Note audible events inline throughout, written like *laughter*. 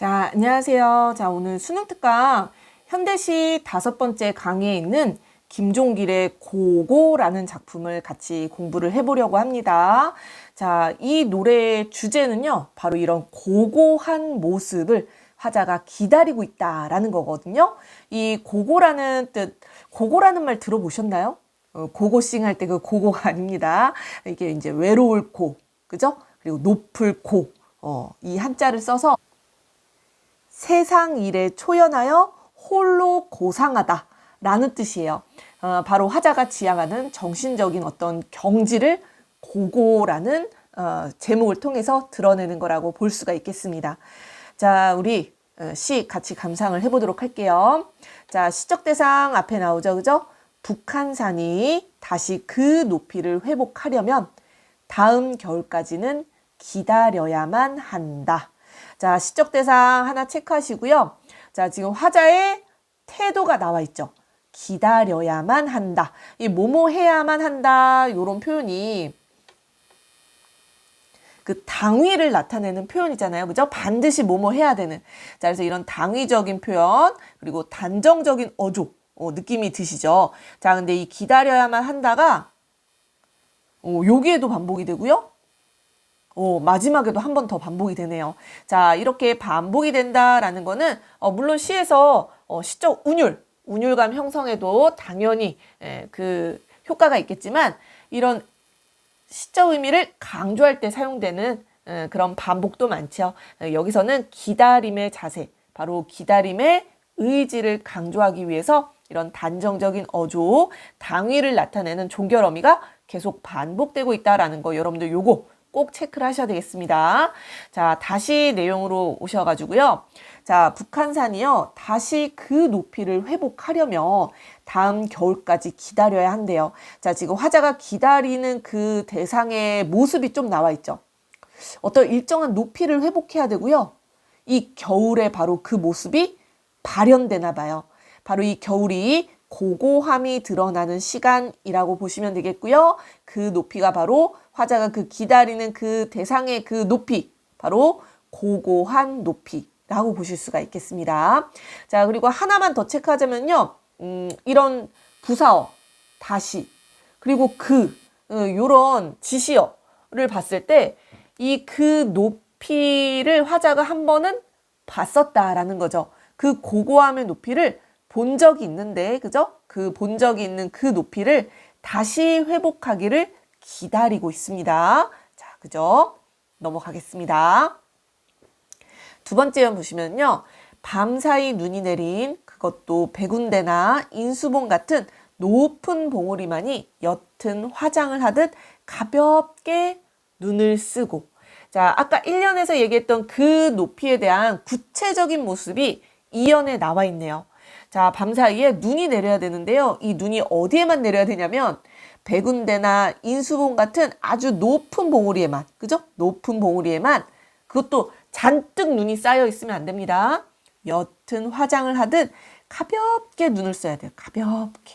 자, 안녕하세요. 자, 오늘 수능 특강 현대시 다섯 번째 강의에 있는 김종길의 고고라는 작품을 같이 공부를 해보려고 합니다. 자, 이 노래의 주제는요, 바로 이런 고고한 모습을 화자가 기다리고 있다라는 거거든요. 이 고고라는 뜻, 고고라는 말 들어보셨나요? 어, 고고싱 할 때 그 고고가 아닙니다. 이게 이제 외로울 고, 그죠? 그리고 높을 고, 어, 이 한자를 써서 세상 일에 초연하여 홀로 고상하다 라는 뜻이에요. 어, 바로 화자가 지향하는 정신적인 어떤 경지를 고고라는 어, 제목을 통해서 드러내는 거라고 볼 수가 있겠습니다. 자, 우리 어, 시 같이 감상을 해보도록 할게요. 자, 시적 대상 앞에 나오죠, 그죠? 북한산이 다시 그 높이를 회복하려면 다음 겨울까지는 기다려야만 한다. 자, 시적 대상 하나 체크하시고요. 자, 지금 화자의 태도가 나와 있죠. 기다려야만 한다. 이 뭐뭐 해야만 한다. 요런 표현이 그 당위를 나타내는 표현이잖아요. 그죠? 반드시 뭐뭐 해야 되는. 자, 그래서 이런 당위적인 표현, 그리고 단정적인 어조, 어, 느낌이 드시죠? 자, 근데 이 기다려야만 한다가, 어, 여기에도 반복이 되고요. 어, 마지막에도 한 번 더 반복이 되네요. 자, 이렇게 반복이 된다라는 거는, 어, 물론 시에서 어, 시적 운율, 운율감 형성에도 당연히 에, 그 효과가 있겠지만, 이런 시적 의미를 강조할 때 사용되는 에, 그런 반복도 많죠. 에, 여기서는 기다림의 자세, 바로 기다림의 의지를 강조하기 위해서 이런 단정적인 어조, 당위를 나타내는 종결 어미가 계속 반복되고 있다라는 거 여러분들 요거 꼭 체크를 하셔야 되겠습니다. 자, 다시 내용으로 오셔가지고요. 자, 북한산이요. 다시 그 높이를 회복하려면 다음 겨울까지 기다려야 한대요. 자, 지금 화자가 기다리는 그 대상의 모습이 좀 나와 있죠. 어떤 일정한 높이를 회복해야 되고요. 이 겨울에 바로 그 모습이 발현되나 봐요. 바로 이 겨울이 고고함이 드러나는 시간이라고 보시면 되겠고요. 그 높이가 바로 화자가 그 기다리는 그 대상의 그 높이, 바로 고고한 높이라고 보실 수가 있겠습니다. 자, 그리고 하나만 더 체크하자면요. 음, 이런 부사어, 다시, 그리고 그, 어, 요런 지시어를 봤을 때 이 그 높이를 화자가 한 번은 봤었다라는 거죠. 그 고고함의 높이를 본 적이 있는데, 그죠? 그 본 적이 있는 그 높이를 다시 회복하기를 기다리고 있습니다. 자, 그죠? 넘어가겠습니다. 두 번째 연 보시면요. 밤사이 눈이 내린 그것도 백운대나 인수봉 같은 높은 봉우리만이 옅은 화장을 하듯 가볍게 눈을 쓰고 자, 아까 1년에서 얘기했던 그 높이에 대한 구체적인 모습이 2연에 나와 있네요. 자, 밤 사이에 눈이 내려야 되는데요. 이 눈이 어디에만 내려야 되냐면 백운대나 인수봉 같은 아주 높은 봉우리에만, 그죠? 높은 봉우리에만 그것도 잔뜩 눈이 쌓여 있으면 안 됩니다. 옅은 화장을 하듯 가볍게 눈을 써야 돼요. 가볍게.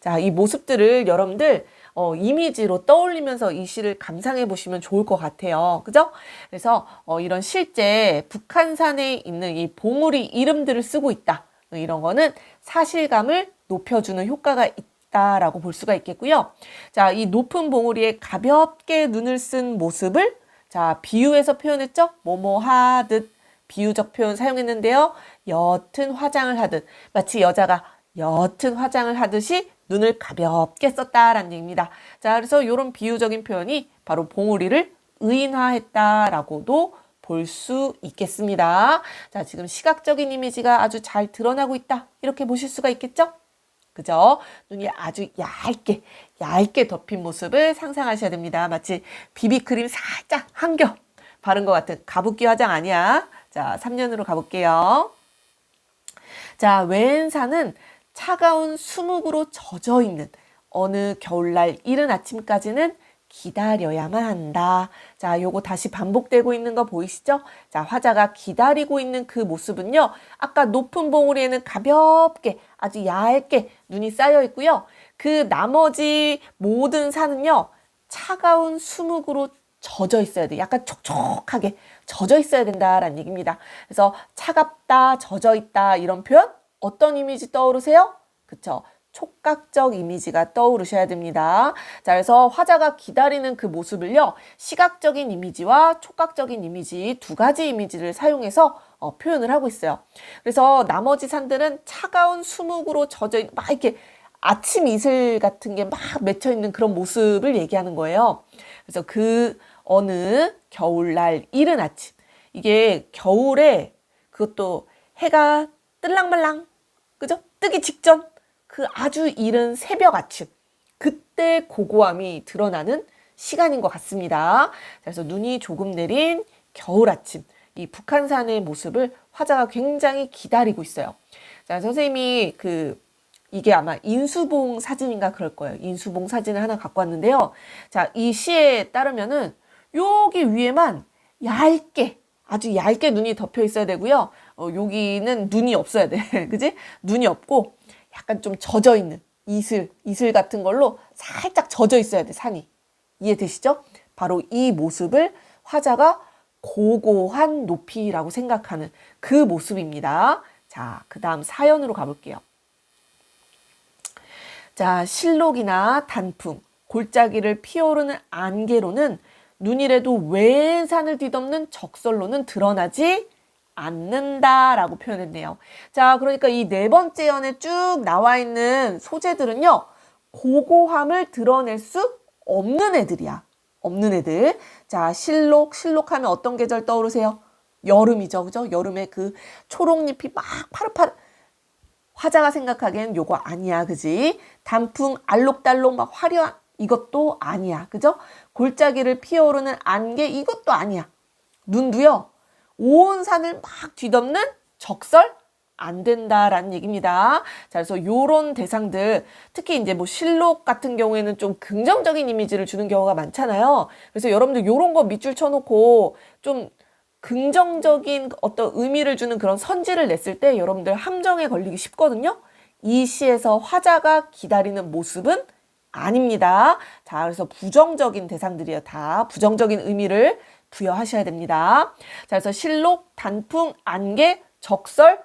자, 이 모습들을 여러분들 어, 이미지로 떠올리면서 이 시를 감상해 보시면 좋을 것 같아요. 그죠? 그래서 어, 이런 실제 북한산에 있는 이 봉우리 이름들을 쓰고 있다. 이런 거는 사실감을 높여주는 효과가 있다라고 볼 수가 있겠고요. 자, 이 높은 봉우리에 가볍게 눈을 쓴 모습을 자, 비유해서 표현했죠? 뭐뭐 하듯 비유적 표현 사용했는데요. 옅은 화장을 하듯 마치 여자가 옅은 화장을 하듯이 눈을 가볍게 썼다라는 얘기입니다. 자, 그래서 이런 비유적인 표현이 바로 봉우리를 의인화했다라고도 볼 수 있겠습니다. 자, 지금 시각적인 이미지가 아주 잘 드러나고 있다. 이렇게 보실 수가 있겠죠? 그죠? 눈이 아주 얇게, 얇게 덮인 모습을 상상하셔야 됩니다. 마치 비비크림 살짝 한 겹 바른 것 같은 가붓기 화장 아니야. 자, 3년으로 가볼게요. 자, 왼산은 차가운 수묵으로 젖어 있는 어느 겨울날 이른 아침까지는 기다려야만 한다. 자, 요거 다시 반복되고 있는 거 보이시죠? 자, 화자가 기다리고 있는 그 모습은요. 아까 높은 봉우리에는 가볍게 아주 얇게 눈이 쌓여 있고요. 그 나머지 모든 산은요. 차가운 수묵으로 젖어 있어야 돼. 약간 촉촉하게 젖어 있어야 된다라는 얘기입니다. 그래서 차갑다, 젖어 있다 이런 표현 어떤 이미지 떠오르세요? 그쵸? 촉각적 이미지가 떠오르셔야 됩니다. 자, 그래서 화자가 기다리는 그 모습을요, 시각적인 이미지와 촉각적인 이미지 두 가지 이미지를 사용해서 어, 표현을 하고 있어요. 그래서 나머지 산들은 차가운 수묵으로 젖어 있는, 막 이렇게 아침 이슬 같은 게 막 맺혀 있는 그런 모습을 얘기하는 거예요. 그래서 그 어느 겨울날 이른 아침, 이게 겨울에 그것도 해가 뜰랑말랑, 그죠? 뜨기 직전 그 아주 이른 새벽 아침 그때 고고함이 드러나는 시간인 것 같습니다. 그래서 눈이 조금 내린 겨울 아침 이 북한산의 모습을 화자가 굉장히 기다리고 있어요. 자 선생님이 그 이게 아마 인수봉 사진인가 그럴 거예요. 인수봉 사진을 하나 갖고 왔는데요. 자, 이 시에 따르면은 여기 위에만 얇게 아주 얇게 눈이 덮여 있어야 되고요. 어, 여기는 눈이 없어야 돼. *laughs* 그지? 눈이 없고 약간 좀 젖어 있는 이슬, 이슬 같은 걸로 살짝 젖어 있어야 돼, 산이. 이해되시죠? 바로 이 모습을 화자가 고고한 높이라고 생각하는 그 모습입니다. 자, 그 다음 사연으로 가볼게요. 자, 실록이나 단풍, 골짜기를 피어오르는 안개로는 눈이라도 웬 산을 뒤덮는 적설로는 드러나지 않는다라고 표현했네요. 자, 그러니까 이 네 번째 연에 쭉 나와 있는 소재들은요, 고고함을 드러낼 수 없는 애들이야. 없는 애들. 자, 실록, 실록 하면 어떤 계절 떠오르세요? 여름이죠. 그죠? 여름에 그 초록잎이 막 파릇파릇. 화자가 생각하기엔 요거 아니야. 그지? 단풍, 알록달록 막 화려한 이것도 아니야. 그죠? 골짜기를 피어오르는 안개 이것도 아니야. 눈도요. 온 산을 막 뒤덮는 적설 안 된다라는 얘기입니다. 자, 그래서 요런 대상들, 특히 이제 뭐 실록 같은 경우에는 좀 긍정적인 이미지를 주는 경우가 많잖아요. 그래서 여러분들 요런 거 밑줄 쳐놓고 좀 긍정적인 어떤 의미를 주는 그런 선지를 냈을 때 여러분들 함정에 걸리기 쉽거든요. 이 시에서 화자가 기다리는 모습은 아닙니다. 자, 그래서 부정적인 대상들이에요. 다 부정적인 의미를 부여하셔야 됩니다. 자, 그래서 실록, 단풍, 안개, 적설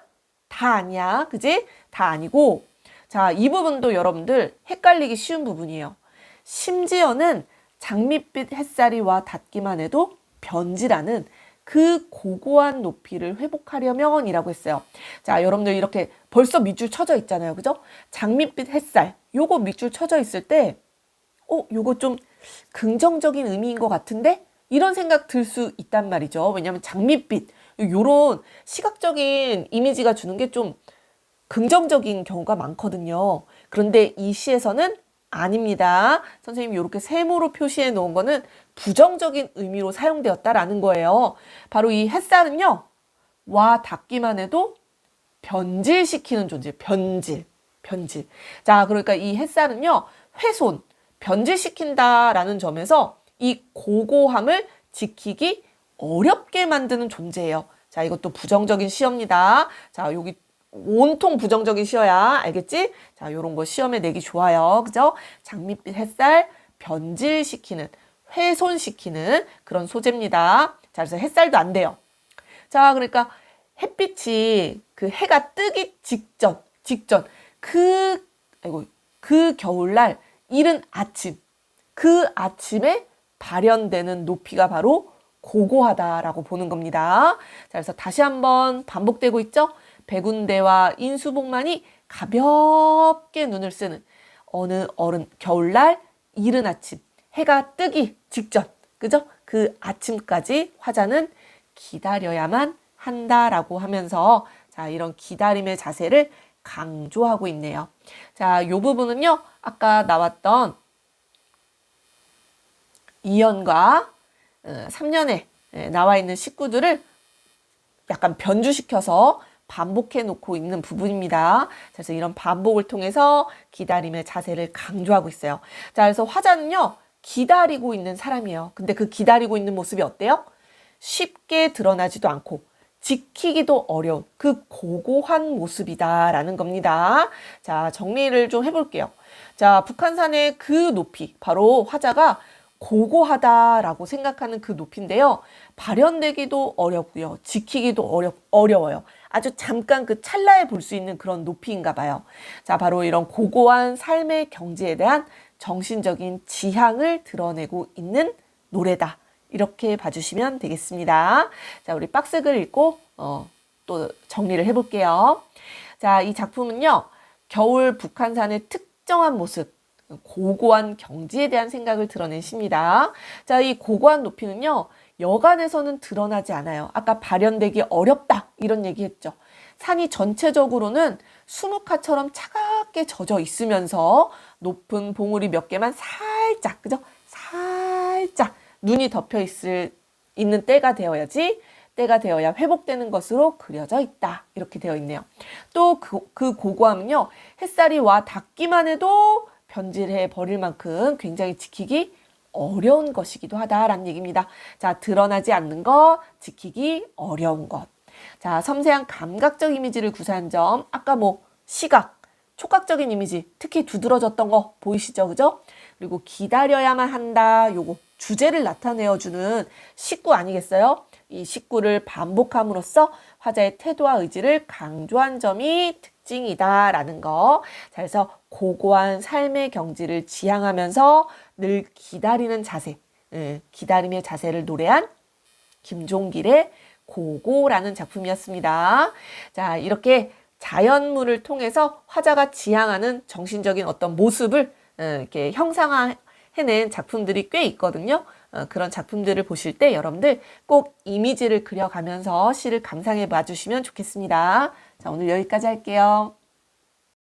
다 아니야. 그지? 다 아니고 자, 이 부분도 여러분들 헷갈리기 쉬운 부분이에요. 심지어는 장밋빛 햇살이 와 닿기만 해도 변질하는 그 고고한 높이를 회복하려면 이라고 했어요. 자, 여러분들 이렇게 벌써 밑줄 쳐져 있잖아요. 그죠? 장밋빛 햇살. 요거 밑줄 쳐져 있을 때, 어, 요거 좀 긍정적인 의미인 것 같은데? 이런 생각 들 수 있단 말이죠. 왜냐하면 장밋빛, 요런 시각적인 이미지가 주는 게 좀 긍정적인 경우가 많거든요. 그런데 이 시에서는 아닙니다. 선생님이 이렇게 세모로 표시해 놓은 거는 부정적인 의미로 사용되었다라는 거예요. 바로 이 햇살은요, 와 닿기만 해도 변질시키는 존재, 변질, 변질. 자, 그러니까 이 햇살은요, 훼손, 변질시킨다라는 점에서 이 고고함을 지키기 어렵게 만드는 존재예요. 자, 이것도 부정적인 시험입니다. 자, 여기 온통 부정적인 시어야 알겠지? 자, 요런 거 시험에 내기 좋아요. 그죠? 장밋빛 햇살 변질시키는 훼손시키는 그런 소재입니다. 자, 그래서 햇살도 안 돼요. 자, 그러니까 햇빛이 그 해가 뜨기 직전, 직전 그 아이고 그 겨울날 이른 아침 그 아침에 발현되는 높이가 바로 고고하다라고 보는 겁니다. 자, 그래서 다시 한번 반복되고 있죠? 백운대와 인수복만이 가볍게 눈을 쓰는 어느 어른 겨울날 이른 아침 해가 뜨기 직전 그죠? 그 아침까지 화자는 기다려야만 한다라고 하면서 자 이런 기다림의 자세를 강조하고 있네요. 자, 요 부분은요. 아까 나왔던 2년과 3년에 어, 나와 있는 식구들을 약간 변주시켜서 반복해 놓고 있는 부분입니다. 그래서 이런 반복을 통해서 기다림의 자세를 강조하고 있어요. 자, 그래서 화자는요, 기다리고 있는 사람이에요. 근데 그 기다리고 있는 모습이 어때요? 쉽게 드러나지도 않고 지키기도 어려운 그 고고한 모습이다라는 겁니다. 자, 정리를 좀 해볼게요. 자, 북한산의 그 높이, 바로 화자가 고고하다라고 생각하는 그 높이인데요. 발현되기도 어렵고요. 지키기도 어렵, 어려워요. 아주 잠깐 그 찰나에 볼 수 있는 그런 높이인가 봐요. 자, 바로 이런 고고한 삶의 경지에 대한 정신적인 지향을 드러내고 있는 노래다. 이렇게 봐주시면 되겠습니다. 자, 우리 박스글 읽고, 어, 또 정리를 해볼게요. 자, 이 작품은요, 겨울 북한산의 특정한 모습, 고고한 경지에 대한 생각을 드러낸 시입니다. 자, 이 고고한 높이는요, 여간에서는 드러나지 않아요. 아까 발현되기 어렵다. 이런 얘기 했죠. 산이 전체적으로는 수묵화처럼 차갑게 젖어 있으면서 높은 봉우리 몇 개만 살짝, 그죠? 살짝 눈이 덮여 있을, 있는 때가 되어야지 때가 되어야 회복되는 것으로 그려져 있다. 이렇게 되어 있네요. 또그그 고고함은요, 햇살이 와 닿기만 해도 변질해 버릴 만큼 굉장히 지키기 어려운 것이기도 하다라는 얘기입니다. 자, 드러나지 않는 것, 지키기 어려운 것. 자, 섬세한 감각적 이미지를 구사한 점, 아까 뭐 시각, 촉각적인 이미지, 특히 두드러졌던 거 보이시죠? 그죠? 그리고 기다려야만 한다. 요거 주제를 나타내어 주는 식구 아니겠어요? 이 식구를 반복함으로써 화자의 태도와 의지를 강조한 점이 특징이다라는 거. 자, 그래서 고고한 삶의 경지를 지향하면서 늘 기다리는 자세, 예, 기다림의 자세를 노래한 김종길의 고고라는 작품이었습니다. 자, 이렇게 자연물을 통해서 화자가 지향하는 정신적인 어떤 모습을 어, 이렇게 형상화 해낸 작품들이 꽤 있거든요. 어, 그런 작품들을 보실 때 여러분들 꼭 이미지를 그려가면서 시를 감상해 봐 주시면 좋겠습니다. 자, 오늘 여기까지 할게요.